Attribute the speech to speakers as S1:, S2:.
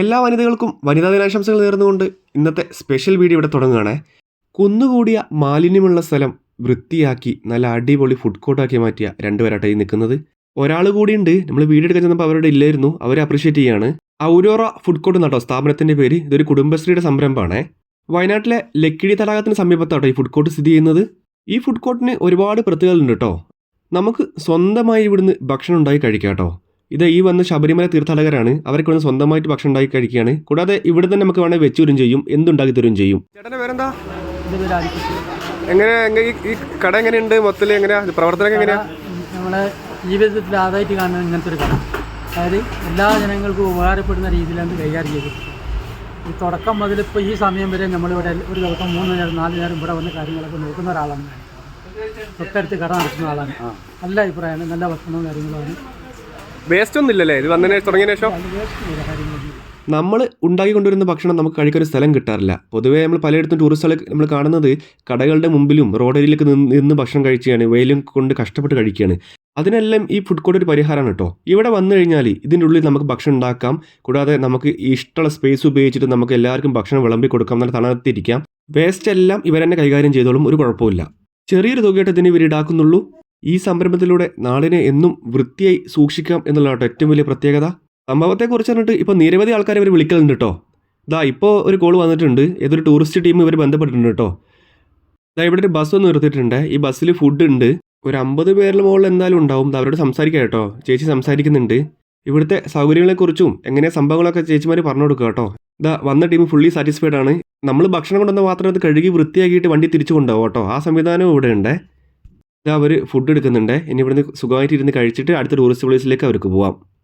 S1: എല്ലാ വനിതകൾക്കും വനിതാ ദിനാശംസകൾ നേർന്നുകൊണ്ട് ഇന്നത്തെ സ്പെഷ്യൽ വീഡിയോ ഇവിടെ തുടങ്ങുകയാണ്. കുന്നുകൂടിയ മാലിന്യമുള്ള സ്ഥലം വൃത്തിയാക്കി നല്ല അടിപൊളി ഫുഡ് കോർട്ടാക്കി മാറ്റിയ രണ്ടുപേരാട്ടെ ഈ നിൽക്കുന്നത്. ഒരാൾ കൂടിയുണ്ട്. നമ്മൾ വീഡിയോ എടുക്കാൻ ചെന്നപ്പോൾ അവരുടെ ഇല്ലായിരുന്നു. അവരെ അപ്രീഷിയേറ്റ് ചെയ്യാണ്. ഔരോറ ഫുഡ് കോർട്ട് എന്നാട്ടോ സ്ഥാപനത്തിന്റെ പേര്. ഇതൊരു കുടുംബശ്രീയുടെ സംരംഭമാണ്. വയനാട്ടിലെ ലക്കിടി തടാകത്തിന് സമീപത്താട്ടോ ഈ ഫുഡ് കോർട്ട് സ്ഥിതി ചെയ്യുന്നത്. ഈ ഫുഡ് കോർട്ടിന് ഒരുപാട് പ്രത്യേകതകളുണ്ട് കേട്ടോ. നമുക്ക് സ്വന്തമായി ഇവിടുന്ന് ഭക്ഷണം ഉണ്ടായി കഴിക്കാം കേട്ടോ ഇത് ഈ വന്ന് ശബരിമല തീർത്ഥാടകരാണ്. അവർക്ക് വന്ന് സ്വന്തമായിട്ട് ഭക്ഷണം ഉണ്ടാക്കി കഴിക്കുകയാണ്. കൂടാതെ ഇവിടെ തന്നെ നമുക്ക് വേണമെങ്കിൽ വെച്ചൂരും ചെയ്യും എന്തുണ്ടാക്കി തരും ചെയ്യും. ചേട്ടന്റെ പേരെന്താ? എങ്ങനെ ഈ കട എങ്ങനെയുണ്ട്? മൊത്തത്തിൽ എങ്ങനെയാ? പ്രവർത്തനം എങ്ങനെയാ?
S2: നമ്മളെ ജീവിതത്തിൽ ആദായിട്ട് കാണുന്ന ഇങ്ങനത്തെ ഒരു കട. അതായത് എല്ലാ ജനങ്ങൾക്കും ഉപകാരപ്പെടുന്ന രീതിയിലാണ് കൈകാര്യം ചെയ്തത്. ഈ തുടക്കം മുതൽ ഇപ്പോൾ ഈ സമയം വരെ നമ്മളിവിടെ ഒരു ദിവസം മൂന്ന് നേരം നാല് നേരം ഇവിടെ വന്ന് കാര്യങ്ങളൊക്കെ നോക്കുന്ന ഒരാളാണ്. തൊട്ടടുത്ത് കട നടത്തുന്ന ആളാണ്. നല്ല അഭിപ്രായമാണ്. നല്ല ഭക്ഷണവും കാര്യങ്ങളുമാണ്
S1: വേസ്റ്റ് ഒന്നും ഇല്ലല്ലേ ഇത് വന്നതിന് തുടങ്ങിയ ശേഷം? നമ്മൾ ഉണ്ടാക്കി കൊണ്ടുവരുന്ന ഭക്ഷണം നമുക്ക് കഴിക്കാൻ ഒരു സ്ഥലം കിട്ടാറില്ല. പൊതുവേ നമ്മൾ പലയിടത്തും ടൂറിസ്റ്റുകൾ നമ്മൾ കാണുന്നത് കടകളുടെ മുമ്പിലും റോഡരിയിലേക്ക് നിന്ന് ഭക്ഷണം കഴിക്കുകയാണ് വെയിലും കൊണ്ട് കഷ്ടപ്പെട്ട് കഴിക്കുകയാണ്. അതിനെല്ലാം ഈ ഫുഡ് കോർട്ട് ഒരു പരിഹാരമാണ് കേട്ടോ. ഇവിടെ വന്നു കഴിഞ്ഞാൽ ഇതിന്റെ ഉള്ളിൽ നമുക്ക് ഭക്ഷണം ഉണ്ടാക്കാം. കൂടാതെ നമുക്ക് ഇഷ്ടമുള്ള സ്പേസ് ഉപയോഗിച്ചിട്ട് നമുക്ക് എല്ലാവർക്കും ഭക്ഷണം വിളമ്പി കൊടുക്കാം നല്ല തണുത്തിരിക്കാം വേസ്റ്റ് എല്ലാം ഇവരെന്നെ കൈകാര്യം ചെയ്തോളും ഒരു കുഴപ്പമില്ല ചെറിയൊരു തുകയായിട്ട് ഇതിന് ഇവർ ഈടാക്കുന്നുള്ളൂ. ഈ സംരംഭത്തിലൂടെ നാളിനെ എന്നും വൃത്തിയായി സൂക്ഷിക്കാം എന്നുള്ളതാണ് ഏറ്റവും വലിയ പ്രത്യേകത. സംഭവത്തെക്കുറിച്ച് പറഞ്ഞിട്ട് ഇപ്പോൾ നിരവധി ആൾക്കാർ ഇവർ വിളിക്കലുണ്ട് കേട്ടോ ഇതാ ഇപ്പോൾ ഒരു കോൾ വന്നിട്ടുണ്ട്. ഏതൊരു ടൂറിസ്റ്റ് ടീം ഇവർ ബന്ധപ്പെട്ടിട്ടുണ്ട് കേട്ടോ ഇതാ ഇവിടെ ഒരു ബസ് ഒന്ന് നിർത്തിയിട്ടുണ്ട്. ഈ ബസ്സിൽ ഫുഡ് ഉണ്ട്. ഒരു അമ്പത് പേരിൽ മുകളിൽ എന്തായാലും ഉണ്ടാവും. അവരോട് സംസാരിക്കാം കേട്ടോ. ചേച്ചി സംസാരിക്കുന്നുണ്ട്. ഇവിടുത്തെ സൗകര്യങ്ങളെക്കുറിച്ചും എങ്ങനെ സംഭവങ്ങളൊക്കെ ചേച്ചിമാർ പറഞ്ഞു കൊടുക്കുക കേട്ടോ ഇതാ വന്ന ടീം ഫുള്ളി സാറ്റിസ്ഫൈഡ് ആണ്. നമ്മൾ ഭക്ഷണം കൊണ്ടുവന്ന മാത്രം അത് കഴുകി വൃത്തിയാക്കിയിട്ട് വണ്ടി തിരിച്ചു കൊണ്ടുപോകും കേട്ടോ ആ സംവിധാനവും ഇവിടെ ഉണ്ട് അവർ ഫുഡ് എടുക്കുന്നുണ്ട്. ഇനി ഇവിടുന്ന് സുഖമായിട്ട് ഇരുന്ന് കഴിച്ചിട്ട് അടുത്ത ടൂറിസ്റ്റ് പ്ലേസിലേക്ക് അവർക്ക് പോവാം.